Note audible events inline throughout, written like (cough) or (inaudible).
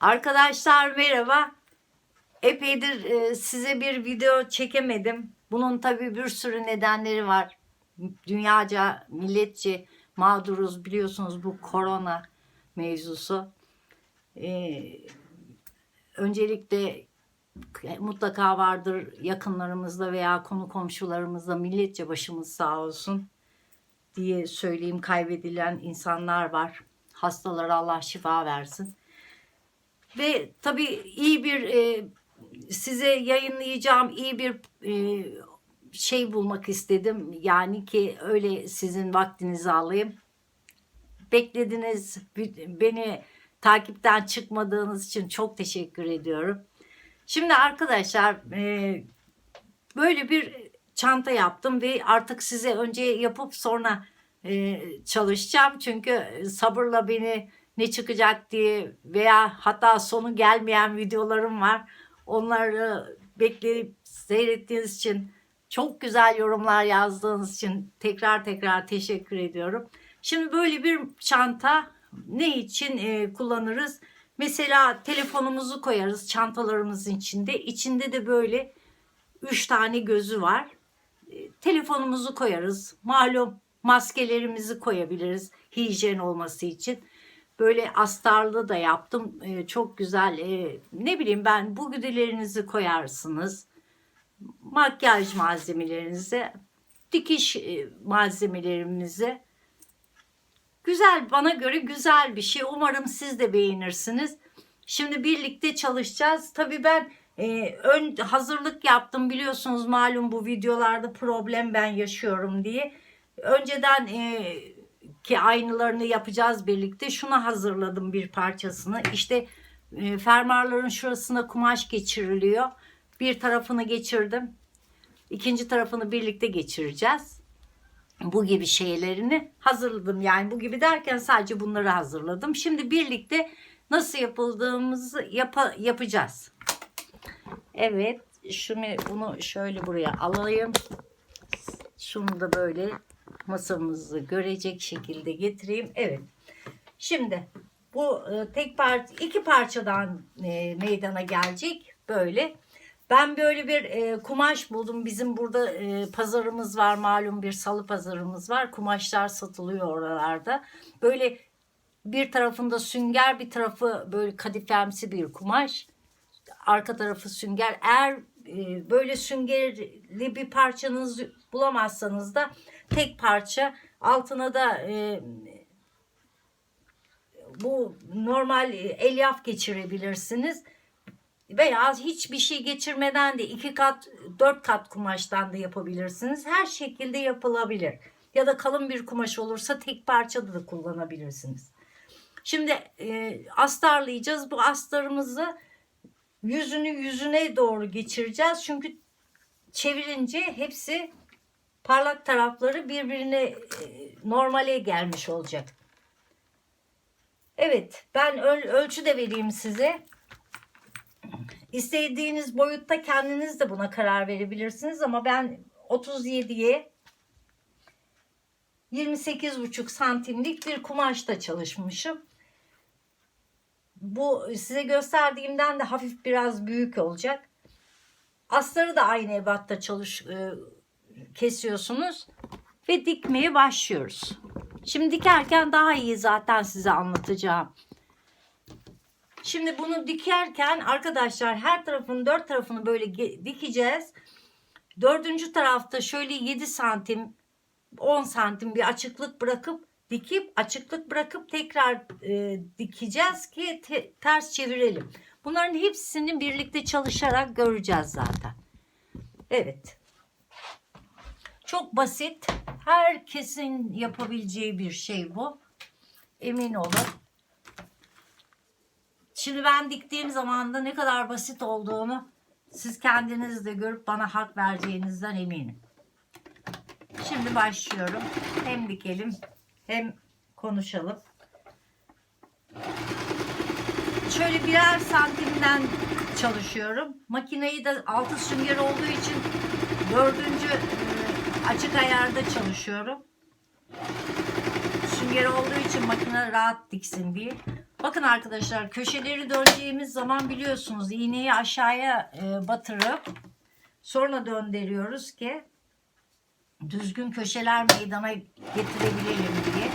Arkadaşlar merhaba. Epeydir e, size bir video çekemedim. Bunun tabii bir sürü nedenleri var. Dünyaca, milletçe mağduruz biliyorsunuz bu korona mevzusu. E, öncelikle mutlaka vardır yakınlarımızda veya konu komşularımızda milletçe başımız sağ olsun diye söyleyeyim kaybedilen insanlar var. Hastalara Allah şifa versin. Ve tabii iyi bir e, size yayınlayacağım iyi bir e, şey bulmak istedim. Yani ki öyle sizin vaktinizi alayım. Beklediniz beni takipten çıkmadığınız için çok teşekkür ediyorum. Şimdi arkadaşlar e, böyle bir çanta yaptım ve artık size önce yapıp sonra e, çalışacağım. Çünkü sabırla beni ne çıkacak diye veya hatta sonu gelmeyen videolarım var. Onları bekleyip seyrettiğiniz için çok güzel yorumlar yazdığınız için tekrar tekrar teşekkür ediyorum. Şimdi böyle bir çanta ne için e, kullanırız? Mesela telefonumuzu koyarız çantalarımızın içinde. İçinde de böyle 3 tane gözü var. E, telefonumuzu koyarız. Malum maskelerimizi koyabiliriz hijyen olması için. Böyle astarlı da yaptım. E, çok güzel. E, ne bileyim ben bu güdelerinizi koyarsınız. Makyaj malzemelerinizi, dikiş e, malzemelerimizi. Güzel bana göre güzel bir şey. Umarım siz de beğenirsiniz. Şimdi birlikte çalışacağız. Tabii ben e, ön hazırlık yaptım biliyorsunuz malum bu videolarda problem ben yaşıyorum diye. Önceden e, ki aynılarını yapacağız birlikte. Şuna hazırladım bir parçasını. İşte e, fermuarların şurasına kumaş geçiriliyor. Bir tarafını geçirdim. İkinci tarafını birlikte geçireceğiz. Bu gibi şeylerini hazırladım. Yani bu gibi derken sadece bunları hazırladım. Şimdi birlikte nasıl yapıldığımızı yapa, yapacağız. Evet, şunu bunu şöyle buraya alayım. Şunu da böyle masamızı görecek şekilde getireyim. Evet. Şimdi bu e, tek parça iki parçadan e, meydana gelecek böyle. Ben böyle bir e, kumaş buldum. Bizim burada e, pazarımız var. Malum bir salı pazarımız var. Kumaşlar satılıyor oralarda. Böyle bir tarafında sünger bir tarafı böyle kadifemsi bir kumaş. Arka tarafı sünger. Eğer e, böyle süngerli bir parçanız bulamazsanız da tek parça. Altına da e, bu normal elyaf geçirebilirsiniz. Veya hiçbir şey geçirmeden de iki kat dört kat kumaştan da yapabilirsiniz. Her şekilde yapılabilir. Ya da kalın bir kumaş olursa tek parçada da kullanabilirsiniz. Şimdi e, astarlayacağız. Bu astarımızı yüzünü yüzüne doğru geçireceğiz. Çünkü çevirince hepsi parlak tarafları birbirine e, normale gelmiş olacak. Evet ben öl ölçü de vereyim size. İstediğiniz boyutta kendiniz de buna karar verebilirsiniz ama ben 37'ye 28,5 santimlik bir kumaşta çalışmışım. Bu size gösterdiğimden de hafif biraz büyük olacak. Astarı da aynı ebatta çalış e, kesiyorsunuz ve dikmeye başlıyoruz. Şimdi dikerken daha iyi zaten size anlatacağım. Şimdi bunu dikerken arkadaşlar her tarafını dört tarafını böyle dikeceğiz. Dördüncü tarafta şöyle 7 santim 10 santim bir açıklık bırakıp dikip açıklık bırakıp tekrar e, dikeceğiz ki te, ters çevirelim. Bunların hepsini birlikte çalışarak göreceğiz zaten. Evet. Çok basit. Herkesin yapabileceği bir şey bu. Emin olun. Şimdi ben diktiğim zaman da ne kadar basit olduğunu siz kendiniz de görüp bana hak vereceğinizden eminim. Şimdi başlıyorum. Hem dikelim hem konuşalım. Şöyle birer santimden çalışıyorum. Makineyi de altı sünger olduğu için dördüncü açık ayarda çalışıyorum. Sünger olduğu için makine rahat diksin diye. Bakın arkadaşlar köşeleri döneceğimiz zaman biliyorsunuz iğneyi aşağıya e, batırıp sonra döndürüyoruz ki düzgün köşeler meydana getirebilelim diye.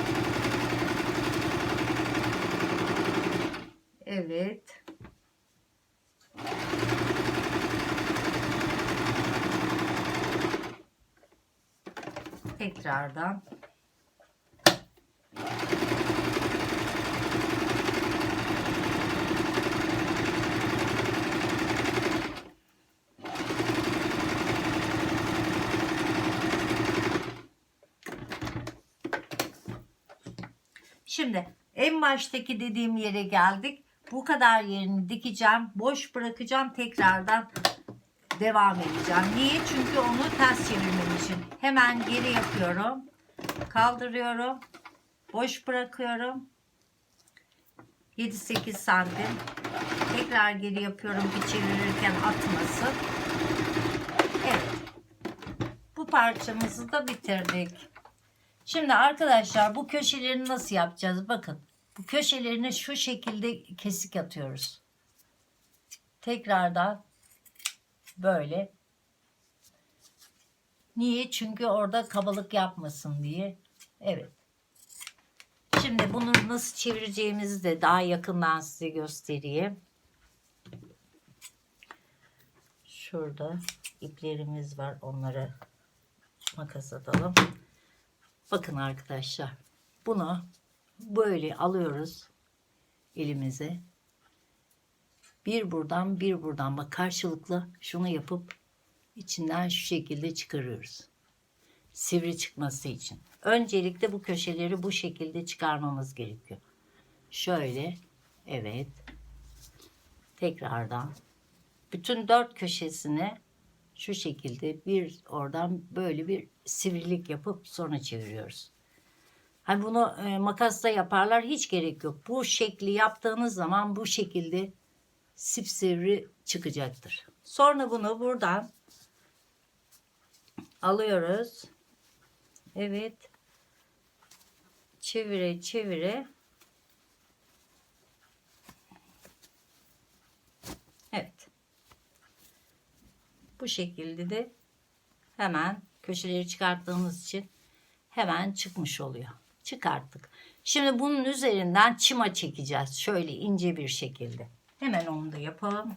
Evet. Tekrardan Şimdi en baştaki dediğim yere geldik. Bu kadar yerini dikeceğim. Boş bırakacağım. Tekrardan devam edeceğim. Niye? Çünkü onu ters çevirmem için. Hemen geri yapıyorum. Kaldırıyorum. Boş bırakıyorum. 7-8 santim. Tekrar geri yapıyorum ki çevirirken atmasın. Evet. Bu parçamızı da bitirdik. Şimdi arkadaşlar bu köşelerini nasıl yapacağız? Bakın bu köşelerini şu şekilde kesik atıyoruz. Tekrardan böyle. Niye? Çünkü orada kabalık yapmasın diye. Evet. Şimdi bunu nasıl çevireceğimizi de daha yakından size göstereyim. Şurada iplerimiz var. Onları makas atalım. Bakın arkadaşlar. Bunu böyle alıyoruz elimize. Bir buradan bir buradan bak karşılıklı şunu yapıp içinden şu şekilde çıkarıyoruz. Sivri çıkması için. Öncelikle bu köşeleri bu şekilde çıkarmamız gerekiyor. Şöyle. Evet. Tekrardan. Bütün dört köşesine şu şekilde bir oradan böyle bir sivrilik yapıp sonra çeviriyoruz. Hani bunu e, makasla yaparlar hiç gerek yok. Bu şekli yaptığınız zaman bu şekilde sipsivri çıkacaktır. Sonra bunu buradan alıyoruz. Evet. Çevire çevire. Evet. Bu şekilde de hemen köşeleri çıkarttığımız için hemen çıkmış oluyor. Çıkarttık. Şimdi bunun üzerinden çıma çekeceğiz. Şöyle ince bir şekilde. Hemen onu da yapalım.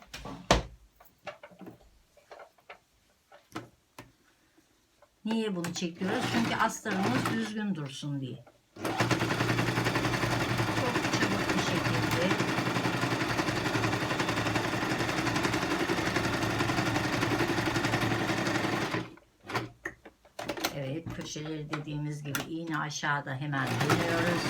Niye bunu çekiyoruz? Çünkü astarımız düzgün dursun diye. Çok çabuk bir şekilde Evet köşeleri dediğimiz gibi iğne aşağıda hemen dönüyoruz.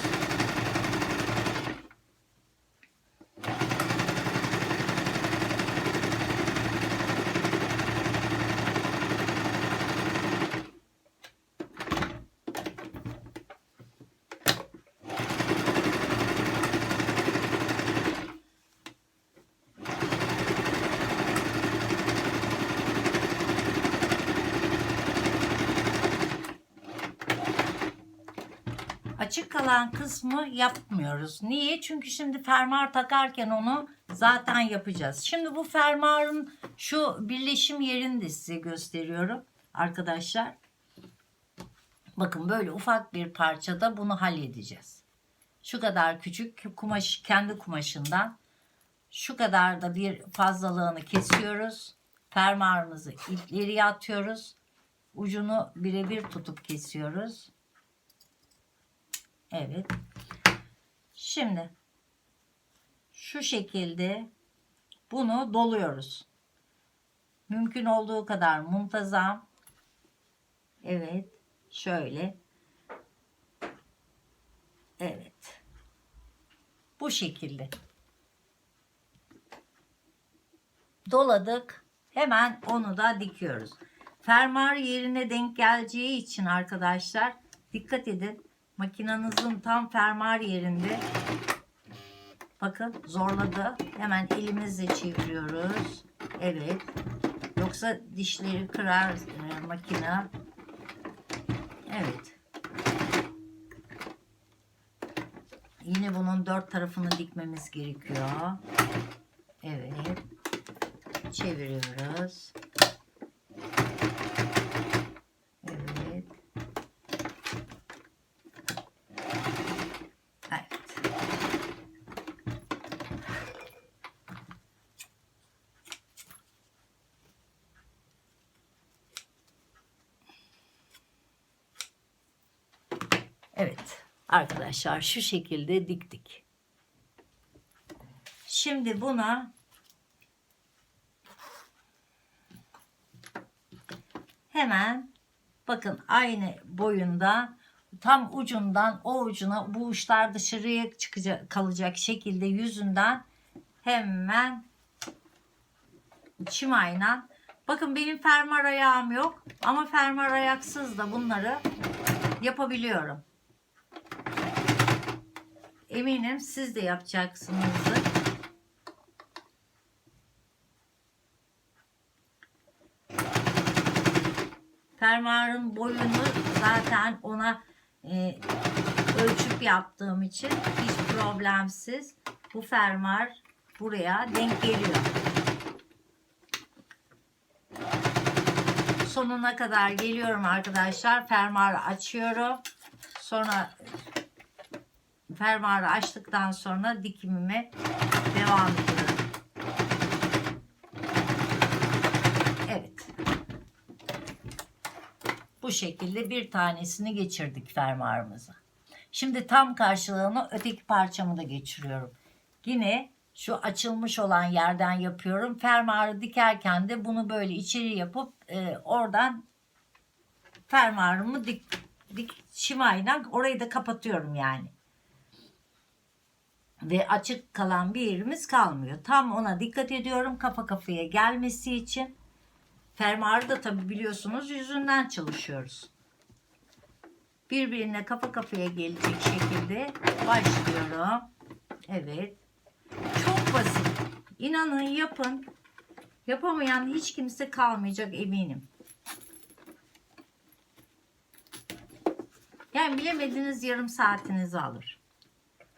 Açık kalan kısmı yapmıyoruz. Niye? Çünkü şimdi fermuar takarken onu zaten yapacağız. Şimdi bu fermuarın şu birleşim yerini de size gösteriyorum arkadaşlar. Bakın böyle ufak bir parçada bunu halledeceğiz. Şu kadar küçük kumaş kendi kumaşından şu kadar da bir fazlalığını kesiyoruz. Fermuarımızı ipleriye atıyoruz. Ucunu birebir tutup kesiyoruz. Evet. Şimdi şu şekilde bunu doluyoruz. Mümkün olduğu kadar muntazam. Evet. Şöyle. Evet. Bu şekilde. Doladık. Hemen onu da dikiyoruz. Fermuar yerine denk geleceği için arkadaşlar dikkat edin. Makinanızın tam fermuar yerinde. Bakın zorladı. Hemen elimizle çeviriyoruz. Evet. Yoksa dişleri kırar e, makine. Evet. Yine bunun dört tarafını dikmemiz gerekiyor. Evet. Çeviriyoruz. Evet. Evet. Evet arkadaşlar şu şekilde diktik. Şimdi buna hemen bakın aynı boyunda tam ucundan o ucuna bu uçlar dışarıya çıkacak kalacak şekilde yüzünden hemen çimayla bakın benim fermuar ayağım yok ama fermuar ayaksız da bunları yapabiliyorum. Eminim siz de yapacaksınızdır. Fermuarın boyunu zaten ona e, ölçüp yaptığım için hiç problemsiz bu fermuar buraya denk geliyor. Sonuna kadar geliyorum arkadaşlar. Fermuarı açıyorum. Sonra fermuarı açtıktan sonra dikimime devam ediyorum. Evet. Bu şekilde bir tanesini geçirdik fermuarımıza. Şimdi tam karşılığını öteki parçamı da geçiriyorum. Yine şu açılmış olan yerden yapıyorum. Fermuarı dikerken de bunu böyle içeri yapıp e, oradan fermuarımı dik, dik şimayla orayı da kapatıyorum yani ve açık kalan bir yerimiz kalmıyor. Tam ona dikkat ediyorum kafa kafaya gelmesi için. Fermuarı da tabi biliyorsunuz yüzünden çalışıyoruz. Birbirine kafa kafaya gelecek şekilde başlıyorum. Evet. Çok basit. İnanın yapın. Yapamayan hiç kimse kalmayacak eminim. Yani bilemediğiniz yarım saatinizi alır.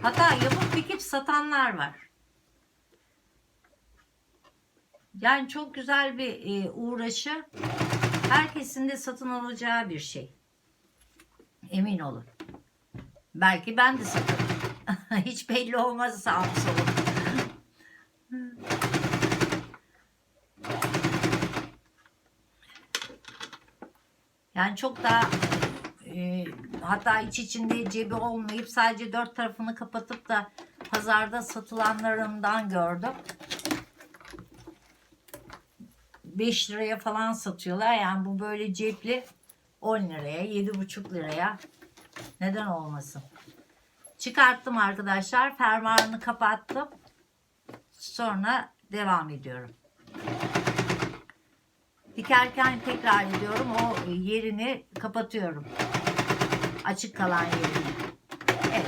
Hatta yapıp dikip satanlar var. Yani çok güzel bir e, uğraşı. Herkesin de satın alacağı bir şey. Emin olun. Belki ben de satarım. (laughs) Hiç belli olmaz sağ solum. Yani çok daha e, hatta iç içinde cebi olmayıp sadece dört tarafını kapatıp da pazarda satılanlarından gördüm. 5 liraya falan satıyorlar. Yani bu böyle cepli 10 liraya, 7,5 liraya neden olmasın. Çıkarttım arkadaşlar. Fermuarını kapattım. Sonra devam ediyorum. Dikerken tekrar ediyorum. O yerini kapatıyorum. Açık kalan yerini. Evet.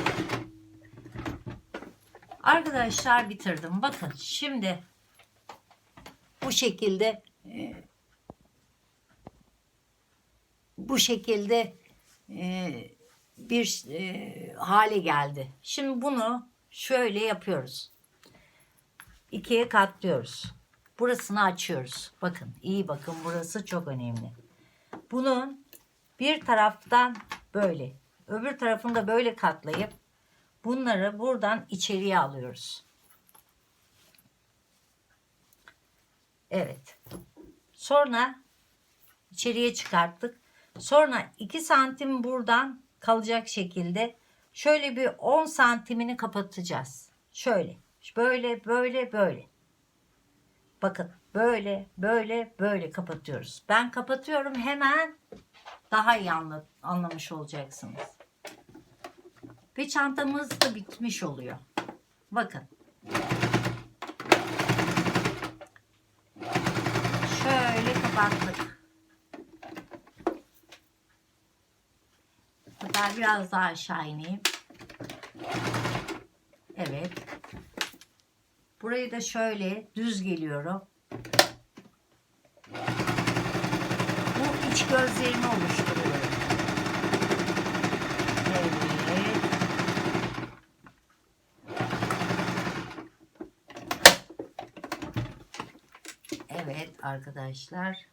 Arkadaşlar bitirdim. Bakın şimdi bu şekilde e, bu şekilde e, bir e, hale geldi. Şimdi bunu şöyle yapıyoruz. İkiye katlıyoruz. Burasını açıyoruz. Bakın iyi bakın burası çok önemli. Bunun bir taraftan böyle öbür tarafını da böyle katlayıp bunları buradan içeriye alıyoruz. Evet. Sonra içeriye çıkarttık. Sonra 2 santim buradan kalacak şekilde şöyle bir 10 santimini kapatacağız. Şöyle. Böyle böyle böyle. Bakın böyle böyle böyle kapatıyoruz. Ben kapatıyorum hemen daha iyi anla, anlamış olacaksınız. Ve çantamız da bitmiş oluyor. Bakın. Şöyle kapattık. Hatta biraz daha aşağı ineyim. Evet. Burayı da şöyle düz geliyorum. gözlerini oluşturuyorum. Evet. Evet arkadaşlar.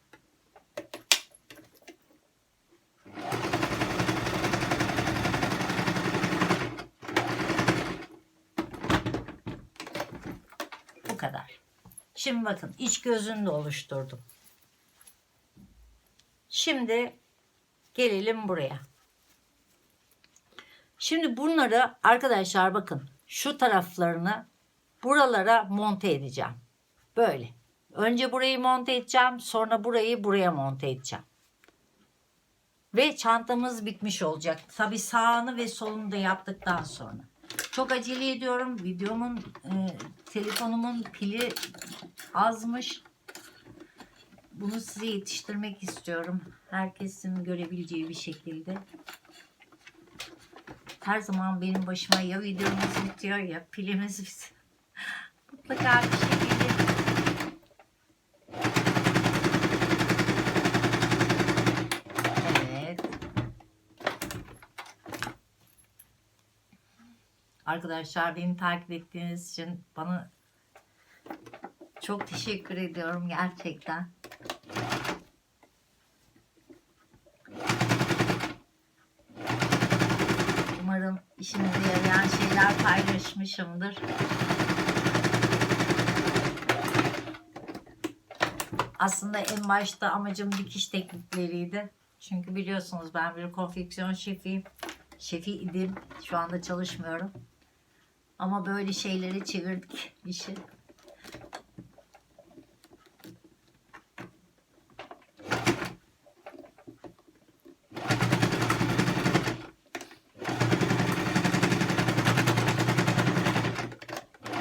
Bu kadar. Şimdi bakın iç gözünü de oluşturdum. Şimdi gelelim buraya. Şimdi bunları arkadaşlar bakın şu taraflarını buralara monte edeceğim. Böyle. Önce burayı monte edeceğim. Sonra burayı buraya monte edeceğim. Ve çantamız bitmiş olacak. Tabi sağını ve solunu da yaptıktan sonra. Çok acele ediyorum. Videomun, e, telefonumun pili azmış. Bunu size yetiştirmek istiyorum. Herkesin görebileceği bir şekilde. Her zaman benim başıma ya videomuz bitiyor ya pilimiz bitiyor. (laughs) Mutlaka bir şekilde Evet. Arkadaşlar beni takip ettiğiniz için bana çok teşekkür ediyorum gerçekten. Umarım işinize yarayan şeyler paylaşmışımdır. Aslında en başta amacım dikiş teknikleriydi. Çünkü biliyorsunuz ben bir konfeksiyon şefiyim. Şefi idim. Şu anda çalışmıyorum. Ama böyle şeyleri çevirdik işi.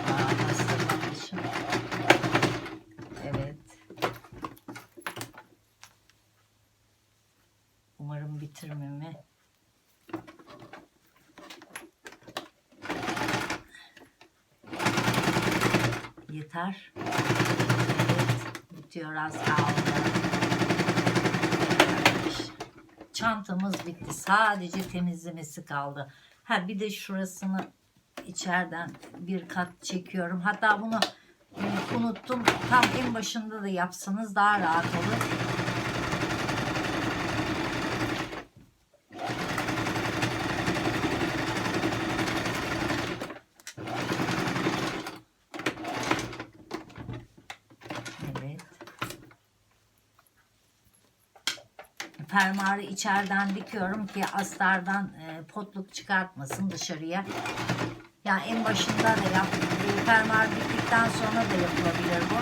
Aa, bastırmamışım. Evet. Umarım bitirmemi. Yeter. Evet. Bitiyor az kaldı. Çantamız bitti. Sadece temizlemesi kaldı. Ha bir de şurasını içeriden bir kat çekiyorum. Hatta bunu unuttum. Tam en başında da yapsanız daha rahat olur. Evet. Fermuarı içeriden dikiyorum ki astardan e, potluk çıkartmasın dışarıya. Yani en başında da yap. e, Fermuar bittikten sonra da yapılabilir bu.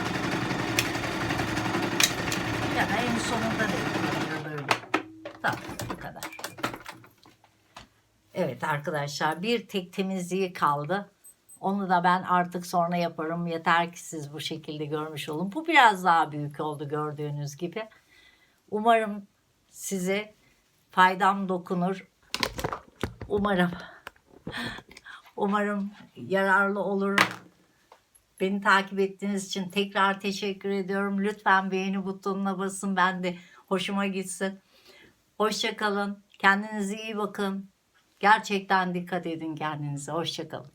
Ya da en sonunda da yapılabilir böyle. Tamam bu kadar. Evet arkadaşlar bir tek temizliği kaldı. Onu da ben artık sonra yaparım. Yeter ki siz bu şekilde görmüş olun. Bu biraz daha büyük oldu gördüğünüz gibi. Umarım size faydam dokunur. Umarım. Umarım yararlı olur. Beni takip ettiğiniz için tekrar teşekkür ediyorum. Lütfen beğeni butonuna basın. Ben de hoşuma gitsin. Hoşça kalın. Kendinize iyi bakın. Gerçekten dikkat edin kendinize. Hoşça kalın.